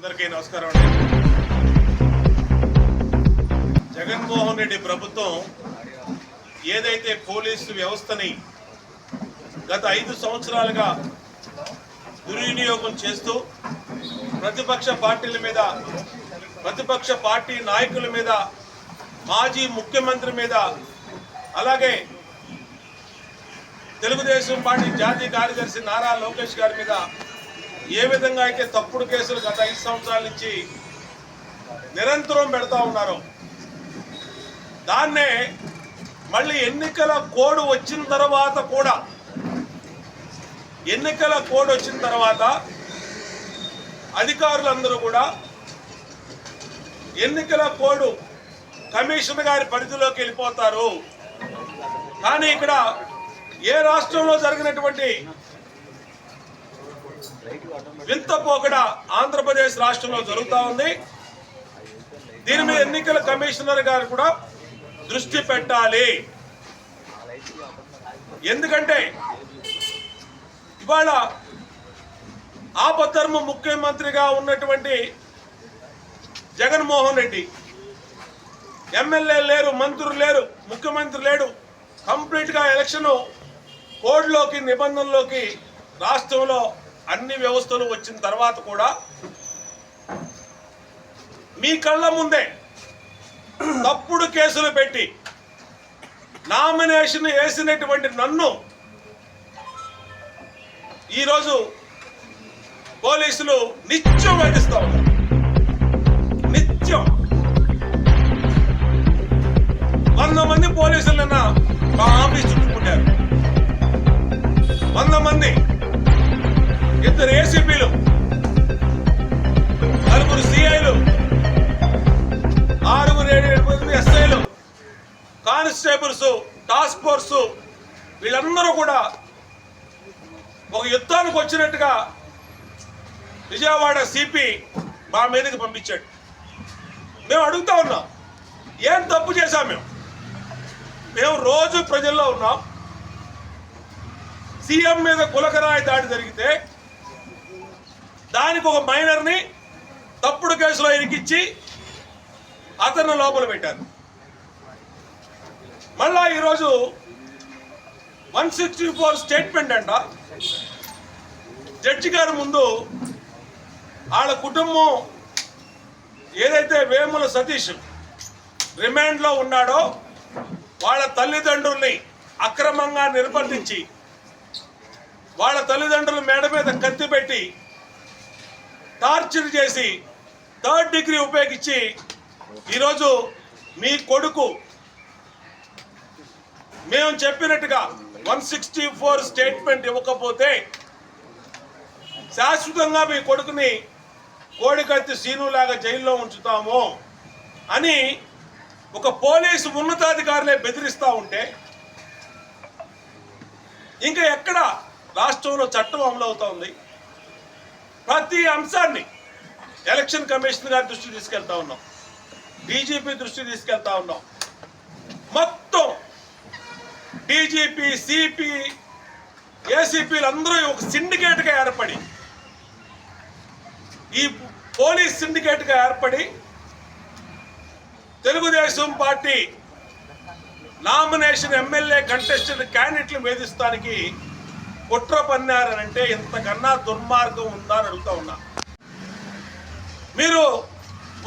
అందరికీ నమస్కారం అండి. జగన్మోహన్ రెడ్డి ప్రభుత్వం ఏదైతే పోలీసు వ్యవస్థని గత ఐదు సంవత్సరాలుగా దుర్వినియోగం చేస్తూ ప్రతిపక్ష పార్టీల మీద ప్రతిపక్ష పార్టీ నాయకుల మీద మాజీ ముఖ్యమంత్రి మీద అలాగే తెలుగుదేశం పార్టీ జాతీయ కార్యదర్శి నారా లోకేష్ గారి మీద ఏ విధంగా అయితే తప్పుడు కేసులు గత ఐదు సంవత్సరాల నుంచి నిరంతరం పెడతా ఉన్నారు దాన్నే మళ్ళీ ఎన్నికల కోడ్ వచ్చిన తర్వాత కూడా ఎన్నికల కోడ్ వచ్చిన తర్వాత అధికారులందరూ కూడా ఎన్నికల కోడ్ కమిషన్ గారి పరిధిలోకి వెళ్ళిపోతారు. కానీ ఇక్కడ ఏ రాష్ట్రంలో జరిగినటువంటి వింత పోకడ ఆంధ్రప్రదేశ్ రాష్ట్రంలో జరుగుతూ ఉంది. దీని మీద ఎన్నికల కమిషనర్ గారు కూడా దృష్టి పెట్టాలి. ఎందుకంటే ఇవాళ ఆపధర్మ ముఖ్యమంత్రిగా ఉన్నటువంటి జగన్మోహన్ రెడ్డి ఎమ్మెల్యే లేరు మంత్రులు లేరు ముఖ్యమంత్రి లేడు. కంప్లీట్గా ఎలక్షన్ కోడ్లోకి నిబంధనలోకి రాష్ట్రంలో అన్ని వ్యవస్థలు వచ్చిన తర్వాత కూడా మీ కళ్ళ ముందే తప్పుడు కేసులు పెట్టి నామినేషన్ వేసినటువంటి నన్ను ఈరోజు పోలీసులు నిత్యం వేధిస్తూ ఉన్నారు. నిత్యం. వంద మంది పోలీసులు నిన్న మా ఆఫీస్ చుట్టుకుంటారు ఇద్దరు ఏసీపీలు నలుగురు సిఐలు ఆరుగురు ఏడు ఎనిమిది ఎస్ఐలు కానిస్టేబుల్స్ టాస్క్ ఫోర్స్ వీళ్ళందరూ కూడా ఒక యుద్ధానికి వచ్చినట్టుగా విజయవాడ సిపి మా మీదకి పంపించాడు. మేము అడుగుతా ఉన్నాం ఏం తప్పు చేశాం మేము? మేము రోజు ప్రజల్లో ఉన్నాం. సీఎం మీద కులకరాయి దాడి జరిగితే దానికి ఒక మైనర్ని తప్పుడు కేసులో ఇరికిచ్చి అతను లోపల పెట్టారు. మళ్ళా ఈరోజు వన్ సిక్స్టీ ఫోర్ స్టేట్మెంట్ అంట. జడ్జి గారి ముందు వాళ్ళ కుటుంబం ఏదైతే వేముల సతీష్ రిమాండ్లో ఉన్నాడో వాళ్ళ తల్లిదండ్రుల్ని అక్రమంగా నిర్బంధించి వాళ్ళ తల్లిదండ్రుల మేడ మీద కత్తి పెట్టి టార్చర్ చేసి థర్డ్ డిగ్రీ ఉపయోగించి ఈరోజు మీ కొడుకు మేము చెప్పినట్టుగా వన్ సిక్స్టీ ఫోర్ స్టేట్మెంట్ ఇవ్వకపోతే శాశ్వతంగా మీ కొడుకుని కోడికత్తి సీనులాగా జైల్లో ఉంచుతాము అని ఒక పోలీసు ఉన్నతాధికారులే బెదిరిస్తూ ఉంటే ఇంకా ఎక్కడ రాష్ట్రంలో చట్టం అమలు ప్రతి అంశాన్ని ఎలక్షన్ కమిషన్ గారి దృష్టికి తీసుకెళ్తా ఉన్నాం. డీజీపీ దృష్టికి తీసుకెళ్తా ఉన్నాం. మొత్తం డీజీపీ సిపి ఏసీపీలు అందరూ ఒక సిండికేట్గా ఏర్పడి ఈ పోలీస్ సిండికేట్గా ఏర్పడి Telugu Desam party nomination MLA contested క్యాండిడేట్లు వేధిస్తానికి కుట్ర పన్నారనంటే ఇంతకన్నా దుర్మార్గం ఉందా అని అడుగుతా ఉన్నా. మీరు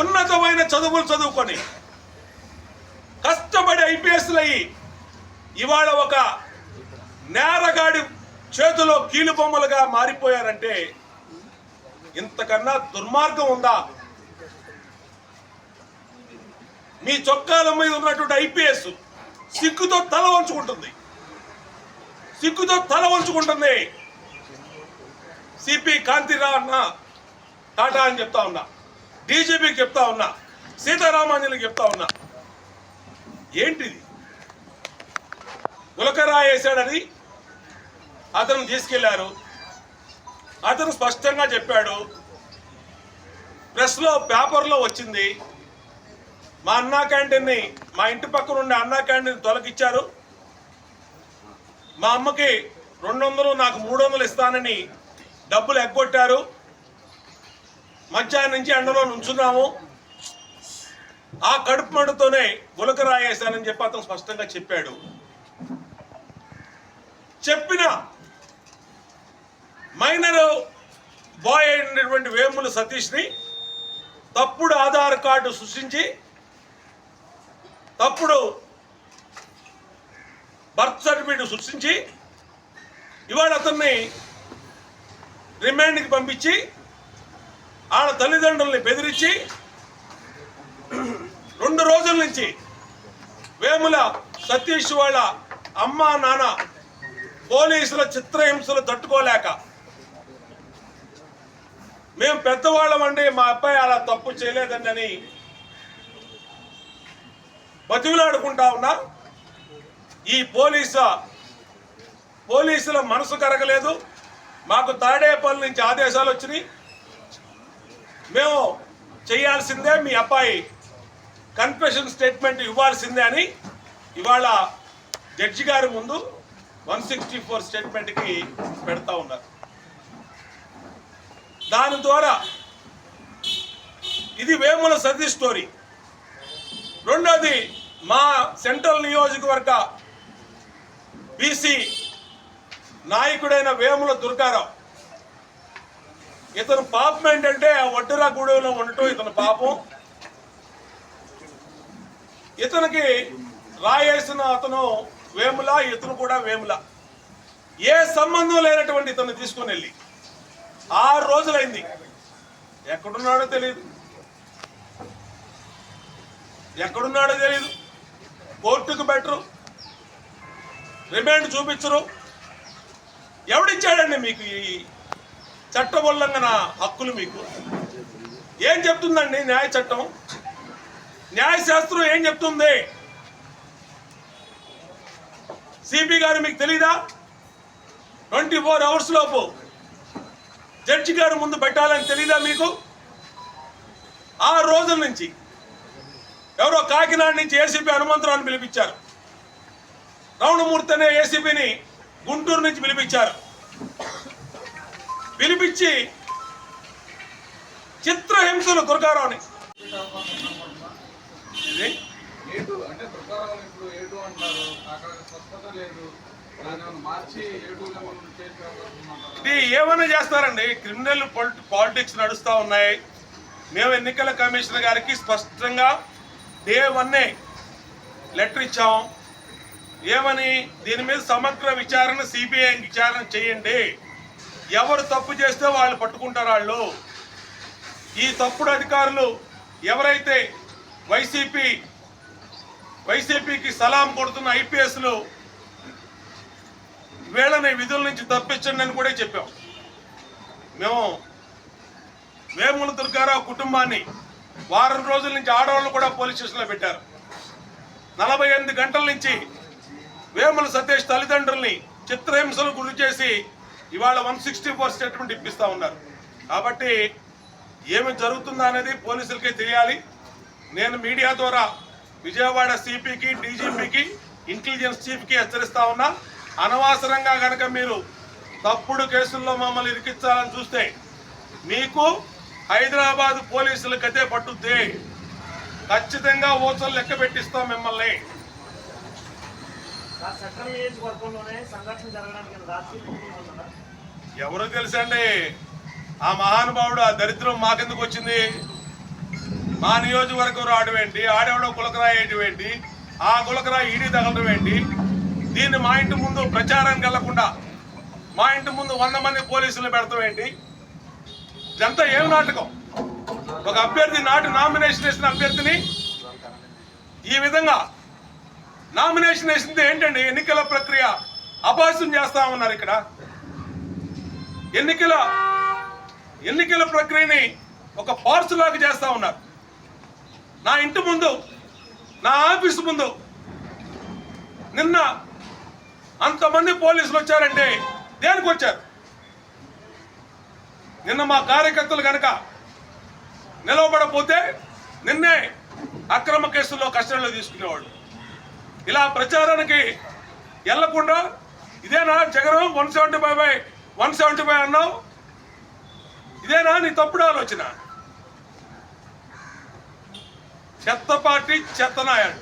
ఉన్నతమైన చదువులు చదువుకొని కష్టపడి ఐపీఎస్లు అయ్యి ఇవాళ ఒక నేరగాడి చేతిలో కీలుబొమ్మలుగా మారిపోయారంటే ఇంతకన్నా దుర్మార్గం ఉందా? మీ చొక్కాల మీద ఉన్నటువంటి ఐపీఎస్ సిగ్గుతో తల వంచుకుంటుంది. సిగ్గుతో తల వంచుకుంటుంది. సిపి కాంతిరావు అన్న టాటా అని చెప్తా ఉన్నా. డీజీపీకి చెప్తా ఉన్నా. సీతారామాంజలికి చెప్తా ఉన్నా. ఏంటిది? గులకరా వేశాడని అతను తీసుకెళ్ళారు. అతను స్పష్టంగా చెప్పాడు. ప్రెస్లో పేపర్లో వచ్చింది. మా అన్నా క్యాంటీన్ని మా ఇంటి పక్కన ఉండే అన్నా క్యాంటీన్ తొలగిచ్చారు. మా అమ్మకి రెండు వందలు నాకు మూడు వందలు ఇస్తానని డబ్బులు ఎగ్గొట్టారు. మధ్యాహ్నం నుంచి ఎండలో నుంచున్నాము. ఆ కడుపు మండుతోనే గులక రాయేశానని చెప్పి అతను స్పష్టంగా చెప్పాడు. చెప్పిన మైనర్ బాయ్ అయినటువంటి వేముల సతీష్ని తప్పుడు ఆధార్ కార్డు సృష్టించి తప్పుడు బర్త్ సర్టిఫికేట్ సృష్టించి ఇవాళ అతన్ని రిమాండ్కి పంపించి వాళ్ళ తల్లిదండ్రుల్ని బెదిరించి రెండు రోజుల నుంచి వేముల సతీష్ వాళ్ళ అమ్మ నాన్న పోలీసుల చిత్రహింసలు తట్టుకోలేక మేము పెద్దవాళ్ళమండి మా అబ్బాయి అలా తప్పు చేయలేదండి అని బతిలాడుకుంటా ఉన్నా. ఈ పోలీస పోలీసుల మనసు కరగలేదు. మాకు తాడేపల్లి నుంచి ఆదేశాలు వచ్చినాయి. మేము చేయాల్సిందే మీ అబ్బాయి కన్ఫెషన్ స్టేట్మెంట్ ఇవ్వాల్సిందే అని ఇవాళ జడ్జి గారి ముందు వన్ సిక్స్టీ ఫోర్ స్టేట్మెంట్కి పెడతా ఉన్నారు. దాని ద్వారా ఇది వేముల సతీ స్టోరీ. రెండోది మా సెంట్రల్ నియోజకవర్గ బీసీ నాయకుడైన వేముల దుర్గారావు. ఇతను పాపం ఏంటంటే ఆ వడ్డరా గూడెంలో ఉండటం ఇతను పాపం. ఇతనికి రాయేసిన అతను వేముల ఇతను కూడా వేముల. ఏ సంబంధం లేనటువంటి ఇతను తీసుకొని వెళ్ళి ఆరు రోజులైంది. ఎక్కడున్నాడో తెలియదు ఎక్కడున్నాడో తెలియదు కోర్టుకు బెటరు. రిమాండ్ చూపించరు. ఎవడిచ్చాడండి మీకు ఈ చట్ట ఉల్లంఘన హక్కులు మీకు? ఏం చెప్తుందండి న్యాయ చట్టం? న్యాయశాస్త్రం ఏం చెప్తుంది? సిపి గారు మీకు తెలీదా? ట్వంటీ ఫోర్ అవర్స్ లోపు జడ్జి గారు ముందు పెట్టాలని తెలీదా మీకు? ఆ రోజుల నుంచి ఎవరో కాకినాడ నుంచి ఏసీపీ హనుమంతరావుని పిలిపించారు. రమణమూర్తి అనే ఏసీపీని గుంటూరు నుంచి పిలిపించారు. పిలిపించి చిత్రహింసలు దుర్గారావుని ఇది ఏమైనా చేస్తారండి? క్రిమినల్ పాలిటిక్స్ నడుస్తూ ఉన్నాయి. మేము ఎన్నికల కమిషనర్ గారికి స్పష్టంగా డే వన్నే లెటర్ ఇచ్చాం ఏమని? దీని మీద సమగ్ర విచారణ సిబిఐ విచారణ చేయండి. ఎవరు తప్పు చేస్తే వాళ్ళు పట్టుకుంటారు వాళ్ళు. ఈ తప్పుడు అధికారులు ఎవరైతే వైసీపీ వైసీపీకి సలాం కొడుతున్న ఐపీఎస్లు వీళ్ళని విధుల నుంచి తప్పించండి అని కూడా చెప్పాం. మేము వేముల దుర్గారావు కుటుంబాన్ని వారం రోజుల నుంచి ఆడవాళ్ళు కూడా పోలీస్ స్టేషన్లో పెట్టారు. నలభై ఎనిమిది గంటల నుంచి వేముల సతీష్ తల్లిదండ్రుల్ని చిత్రహింసలు గురి చేసి ఇవాళ వన్ సిక్స్టీ ఫోర్ స్టేట్మెంట్ ఇప్పిస్తూ ఉన్నారు. కాబట్టి ఏమి జరుగుతుందా అనేది పోలీసులకే తెలియాలి. నేను మీడియా ద్వారా విజయవాడ సిపికి డీజీపీకి ఇంటెలిజెన్స్ చీఫ్కి హెచ్చరిస్తా ఉన్నా. అనవసరంగా కనుక మీరు తప్పుడు కేసుల్లో మమ్మల్ని ఇరికించాలని చూస్తే మీకు హైదరాబాద్ పోలీసుల కతే పట్టుద్ది. ఖచ్చితంగా ఓచలు లెక్క పెట్టిస్తాం మిమ్మల్ని. ఆ నియోజకవర్గంలోనే సంఘటన జరగడానికి ఎవరు తెలుసండి ఆ మహానుభావుడు ఆ దరిద్రం మాకెందుకు వచ్చింది? మా నియోజకవర్గం రావడం ఏంటి? ఆడేవాడో గులకరాయి ఏంటి? ఆ గులకరాయి ఈడీ తగలడం ఏంటి? దీన్ని మా ఇంటి ముందు ప్రచారానికి వెళ్ళకుండా మా ఇంటి ముందు వంద మంది పోలీసులు పెడతాం ఏంటి? ఇదంతా ఏం నాటకం? ఒక అభ్యర్థి నాటి నామినేషన్ వేసిన అభ్యర్థిని ఈ విధంగా నామినేషన్ వేసింది ఏంటండి? ఎన్నికల ప్రక్రియ అభాస్యం చేస్తా ఉన్నారు ఇక్కడ. ఎన్నికల ఎన్నికల ప్రక్రియని ఒక పార్సులాగా చేస్తా ఉన్నారు. నా ఇంటి ముందు నా ఆఫీసు ముందు నిన్న అంతమంది పోలీసులు వచ్చారంటే దేనికి వచ్చారు? నిన్న మా కార్యకర్తలు కనుక నిలవబడపోతే నిన్నే అక్రమ కేసుల్లో కస్టడీలో తీసుకునేవాళ్ళు. ఇలా ప్రచారానికి వెళ్ళకుండా ఇదేనా Jagan? One seventy five by one seventy five అన్నావు? ఇదేనా నీ తప్పుడు ఆలోచన? చెత్త పార్టీ చెత్తనాయాడు